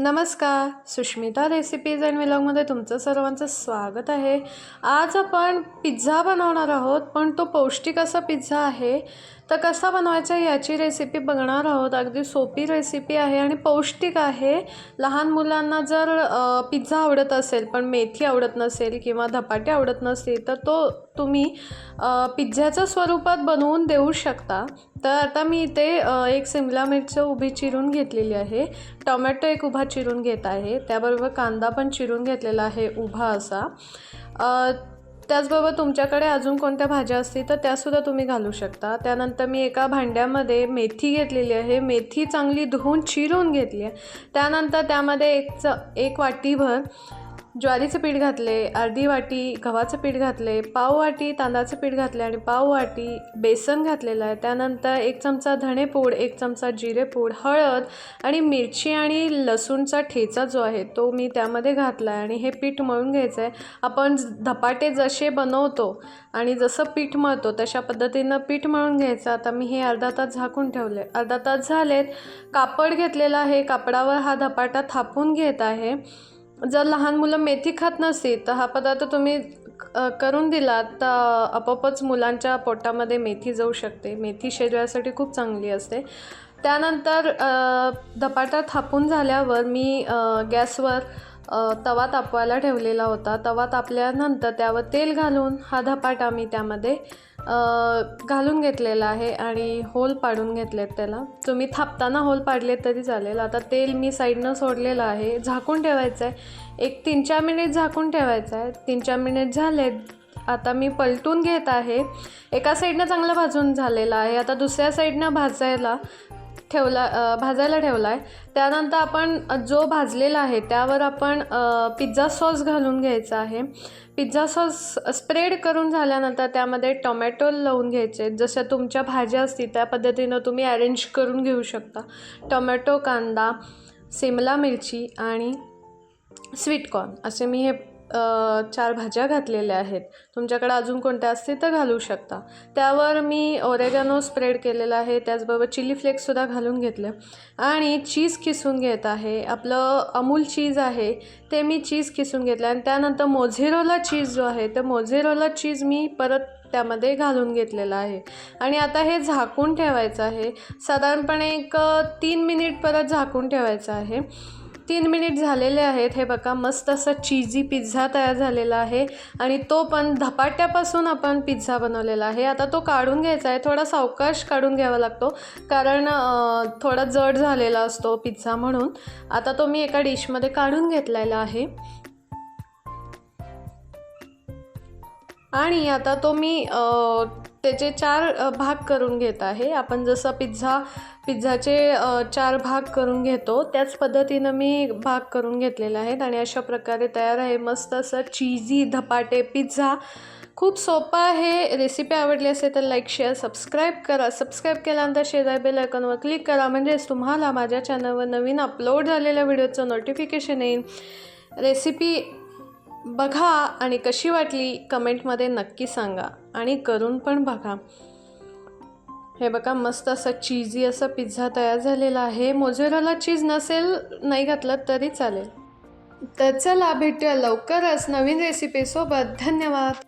नमस्कार Sushmita recipes and विलॉगमध्ये तुमचं सर्वांचं स्वागत आहे. आज आपण पिझ्झा बनवणार आहोत पण तो पौष्टिक असा पिझ्झा आहे. तर कसा बनवायचा याची रेसिपी बघणार आहोत. अगदी सोपी रेसिपी आहे आणि पौष्टिक आहे. लहान मुलांना जर पिझ्झा आवडत असेल पण मेथी आवडत नसेल किंवा धपाटे आवडत नसतील तर तो तुम्ही पिझ्झ्याच्या स्वरूपात बनवून देऊ शकता. तर आता मी इथे एक सिमला मिरची उभी चिरून घेतलेली आहे. टोमॅटो एक उभा चिरून घेत आहे. त्याबरोबर कांदा पण चिरून घेतलेला आहे उभा असा. त्याचबरोबर तुमच्याकडे अजून कोणत्या भाज्या असतील तर त्यासुद्धा तुम्ही घालू शकता. त्यानंतर मी एका भांड्यामध्ये मेथी घेतलेली आहे. मेथी चांगली धुवून चिरून घेतली आहे. त्यानंतर त्यामध्ये एक च एक वाटीभर ज्वारीचं पीठ घातले अर्धी वाटी गव्हाचं पीठ घातले पाव वाटी तांदळाचं पीठ घातले आणि पाव वाटी बेसन घातलेलं आहे. त्यानंतर एक चमचा धणेपूड एक चमचा जिरेपूड हळद आणि मिरची आणि लसूणचा ठेचा जो आहे तो मी त्यामध्ये घातला आहे. आणि हे पीठ मळून घ्यायचं आहे. आपण ज- धपाटे जसे बनवतो आणि जसं पीठ मळतो तशा पद्धतीनं पीठ मळून घ्यायचं. आता मी हे अर्धा तास झाकून ठेवले अर्धा तास झालेत. कापड घेतलेला आहे. कापडावर हा धपाटा थापून घेत आहे. जर लहान मुलं मेथी खात नसतील तर हा पदार्थ तुम्ही करून दिलात तर आपोआपच मुलांच्या पोटामध्ये मेथी जाऊ शकते. मेथी शरीरासाठी खूप चांगली असते. त्यानंतर धपाटा थापून झाल्यावर मी गॅसवर तवा तापवायला ठेवलेला होता. तवा तापल्यानंतर त्यावर तेल घालून हा धपाटा मी त्यामध्ये घालून घेतलेला आहे आणि होल पाडून घेतलेत त्याला. तुम्ही थापताना होल पाडले तरी चालेल. आता तेल मी साईडनं सोडलेलं आहे. झाकून ठेवायचं आहे एक तीन चार मिनिट झाकून ठेवायचं आहे तीन चार मिनिट झालेत. आता मी पलटून घेत आहे. एका साईडनं चांगलं भाजून झालेलं आहे. आता दुसऱ्या साईडनं भाजायला ठेवला भाजायला ठेवला आहे त्यानंतर आपण जो भाजलेला आहे त्यावर आपण पिझ्झा सॉस घालून घ्यायचा आहे. पिझ्झा सॉस स्प्रेड करून झाल्यानंतर त्यामध्ये टोमॅटो लावून घ्यायचे. जशा तुमच्या भाज्या असतील त्या पद्धतीनं तुम्ही अरेंज करून घेऊ शकता. टोमॅटो कांदा सिमला मिरची आणि स्वीटकॉर्न असे मी हे चार भाज्या घातलेल्या आहेत. तुमच्याकडे अजून कोणत्या असतील तर घालू शकता. त्यावर मी ओरेगॅनो स्प्रेड केलेला आहे. त्याचबरोबर चिली फ्लेक्ससुद्धा घालून घेतले. आणि चीज किसून घेत आहे. आपलं अमूल चीज आहे ते मी चीज किसून घेतलं. आणि त्यानंतर मोझेरोला चीज जो आहे तर मोझेरोला चीज मी परत त्यामध्ये घालून घेतलेलं आहे. आणि आता हे झाकून ठेवायचं आहे. साधारणपणे एक तीन मिनिट परत झाकून ठेवायचं आहे. तीन मिनिट झालेले आहेत. हे बघा मस्त असं चीजी पिझ्झा तयार झालेला आहे. आणि तो पण धपाट्यापासून आपण पिझ्झा बनवलेला आहे. आता तो काढून घ्यायचा आहे. थोडा सावकाश काढून घ्यावा लागतो. कारण थोडा जड झालेला असतो पिझ्झा म्हणून. आता तो मी एका डिशमध्ये काढून घेतलेला आहे. आणि आता तो मी त्याचे चार भाग करून घेत आहे. आपण जसं पिझ्झा पिझ्झाचे चार भाग करून घेतो त्याच पद्धतीनं मी भाग करून घेतलेले आहेत आणि अशा प्रकारे तयार आहे. मस्त असं चीजी धपाटे पिझ्झा. खूप सोपं आहे. रेसिपी आवडली असेल तर लाईक शेअर सबस्क्राईब करा. सबस्क्राईब केल्यानंतर शेजार बेल आयकॉनवर क्लिक करा. म्हणजेच तुम्हाला माझ्या चॅनलवर नवीन अपलोड झालेल्या व्हिडिओचं नोटिफिकेशन येईल. रेसिपी बघा आणि कशी वाटली कमेंटमध्ये नक्की सांगा आणि करून पण बघा. हे बघा मस्त असं चीजी असा पिझ्झा तयार झालेला आहे. मोझेरोला चीज नसेल नाही घातलं तरी चालेल. तर चला भेटूया लवकरच नवीन रेसिपीसोबत धन्यवाद.